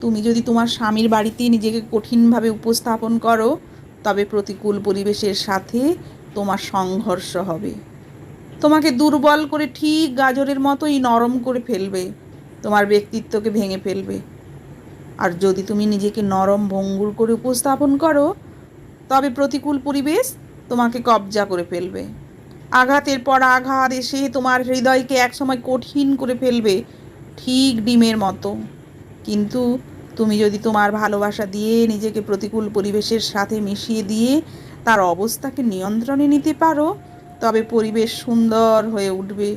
তুমি যদি তোমার স্বামীর বাড়িতে নিজেকে কঠিনভাবে উপস্থাপন করো, তবে প্রতিকূল পরিবেশের সাথে তোমার সংঘর্ষ হবে। তোমাকে দুর্বল করে ঠিক গাজরের মতোই নরম করে ফেলবে, তোমার ব্যক্তিত্বকে ভেঙে ফেলবে। আর যদি তুমি নিজেকে নরম ভঙ্গুর করে উপস্থাপন করো, তবে প্রতিকূল পরিবেশ তোমাকে কবজা করে ফেলবে। আঘাতের পর আঘাত এসে তোমার হৃদয়কে একসময় কঠিন করে ফেলবে, ঠিক ডিমের মতো। কিন্তু তুমি যদি তোমার ভালোবাসা দিয়ে নিজেকে প্রতিকূল পরিবেশের সাথে মিশিয়ে দিয়ে তার অবস্থাকে নিয়ন্ত্রণে নিতে পারো, তবে পরিবেশ সুন্দর হয়ে উঠবে।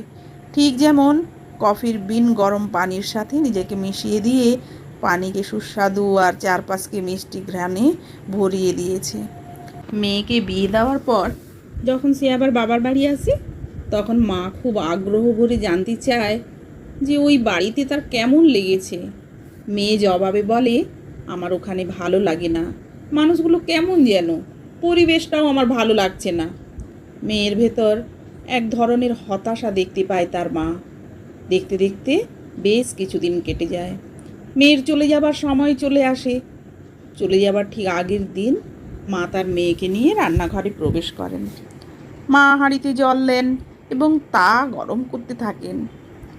ঠিক যেমন কফির বিন গরম পানির সাথে নিজেকে মিশিয়ে দিয়ে পানিকে সুস্বাদু আর চারপাশকে মিষ্টি ঘ্রাণে ভরিয়ে দিয়েছে। মেয়েকে বিয়ে দেওয়ার পর যখন সে আবার বাবার বাড়ি আসে, তখন মা খুব আগ্রহ ভরে জানতে চায় যে ওই বাড়িতে তার কেমন লেগেছে। মেয়ে জবাবে বলে, আমার ওখানে ভালো লাগে না। মানুষগুলো কেমন যেন? পরিবেশটাও আমার ভালো লাগছে না। মেয়ের ভেতর এক ধরনের হতাশা দেখতে পায় তার মা। দেখতে দেখতে বেশ কিছুদিন কেটে যায়। মেয়ের চলে যাবার সময় চলে আসে। চলে যাবার ঠিক আগের দিন মা তার মেয়েকে নিয়ে রান্নাঘরে প্রবেশ করেন। মা হাঁড়িতে জল দেন এবং তা গরম করতে থাকেন।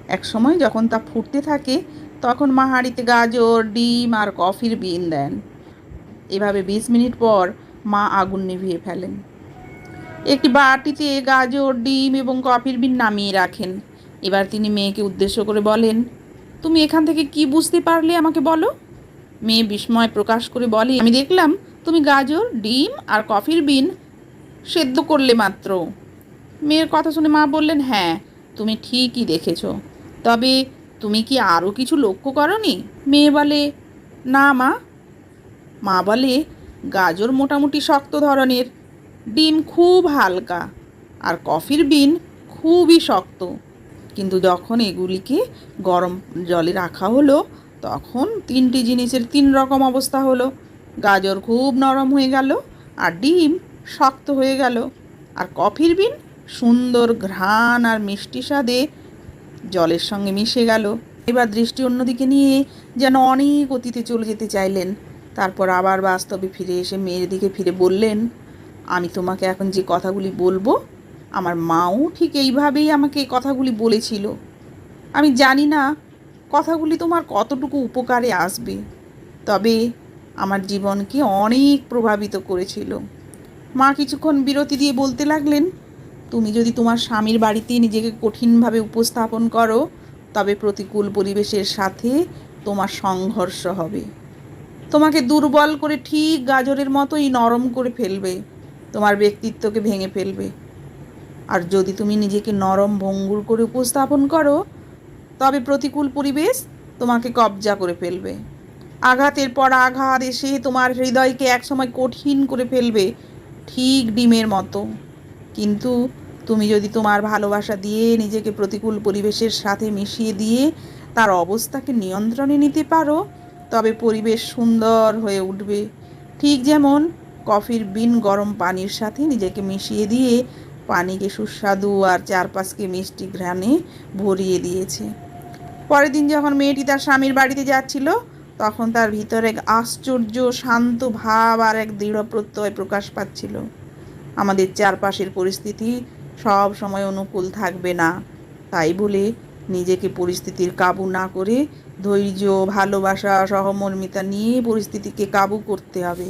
এক সময় যখন তা ফুটতে থাকে তখন মা হাঁড়িতে গাজর, ডিম আর কফির বিন দেন। এভাবে বিশ মিনিট পর মা আগুন নিভিয়ে ফেলেন। একটি বাটিতে গাজর, ডিম এবং কফির বিন নামিয়ে রাখেন। এবার তিনি মেয়েকে উদ্দেশ্য করে বলেন, তুমি এখান থেকে কি বুঝতে পারলে আমাকে বলো? মেয়ে বিস্ময় প্রকাশ করে বলে, আমি দেখলাম তুমি গাজর, ডিম আর কফির বিন সেদ্ধ করলে মাত্র। মেয়ের কথা শুনে মা বললেন হ্যাঁ তুমি ঠিকই দেখেছ। তবে তুমি কি আরও কিছু লক্ষ্য করনি? মেয়ে বলে, না মা। মা বলে, গাজর মোটামুটি শক্ত ধরনের, ডিম খুব হালকা, আর কফির বিন খুবই শক্ত। কিন্তু যখন এগুলিকে গরম জলে রাখা হলো, তখন তিনটি জিনিসের তিন রকম অবস্থা হলো। গাজর খুব নরম হয়ে গেল, আর ডিম শক্ত হয়ে গেল, আর কফির বিন সুন্দর ঘ্রাণ আর মিষ্টি স্বাদে জলের সঙ্গে মিশে গেল। এবার দৃষ্টি অন্যদিকে নিয়ে যেন অনেক অতীতে চলে যেতে চাইলেন। তারপর আবার বাস্তবে ফিরে এসে মেয়ের দিকে ফিরে বললেন, আমি তোমাকে এখন যে কথাগুলি বলব, আমার মাও ঠিক এইভাবেই আমাকে এই কথাগুলি বলেছিল। আমি জানি না কথাগুলি তোমার কতটুকু উপকারে আসবে, তবে আমার জীবনকে অনেক প্রভাবিত করেছিল। মা কিছুক্ষণ বিরতি দিয়ে বলতে লাগলেন তুমি যদি তোমার স্বামীর বাড়িতে নিজেকে কঠিনভাবে উপস্থাপন করো, তবে প্রতিকূল পরিবেশের সাথে তোমার সংঘর্ষ হবে। তোমাকে দুর্বল করে ঠিক গাজরের মতোই নরম করে ফেলবে, তোমার ব্যক্তিত্বকে ভেঙে ফেলবে। আর যদি তুমি নিজেকে নরম ভঙ্গুর করে উপস্থাপন করো, তবে প্রতিকূল পরিবেশ তোমাকে কবজা করে ফেলবে। আঘাতের পর আঘাত এসে তোমার হৃদয়কে একসময় কঠিন করে ফেলবে, ঠিক ডিমের মতো। কিন্তু তুমি যদি তোমার ভালোবাসা দিয়ে নিজেকে প্রতিকূল পরিবেশের সাথে মিশিয়ে দিয়ে তার অবস্থাকে নিয়ন্ত্রণে নিতে পারো, তবে পরিবেশ সুন্দর হয়ে উঠবে। ঠিক যেমন কফির বিন গরম পানির সাথে নিজেকে মিশিয়ে দিয়ে পানিকে সুস্বাদু আর চারপাশকে মিষ্টি ঘ্রাণে ভরিয়ে দিয়েছে। পরের দিন যখন মেয়েটি তার স্বামীর বাড়িতে যাচ্ছিল, তখন তার ভিতরে এক আশ্চর্য, শান্ত ভাব আর এক দৃঢ় প্রত্যয় প্রকাশ পাচ্ছিল। আমাদের চারপাশের পরিস্থিতি সব সময় অনুকূল থাকবে না। তাই বলে নিজেকে পরিস্থিতির কাবু না করে ধৈর্য, ভালোবাসা, সহমর্মিতা নিয়ে পরিস্থিতিকে কাবু করতে হবে।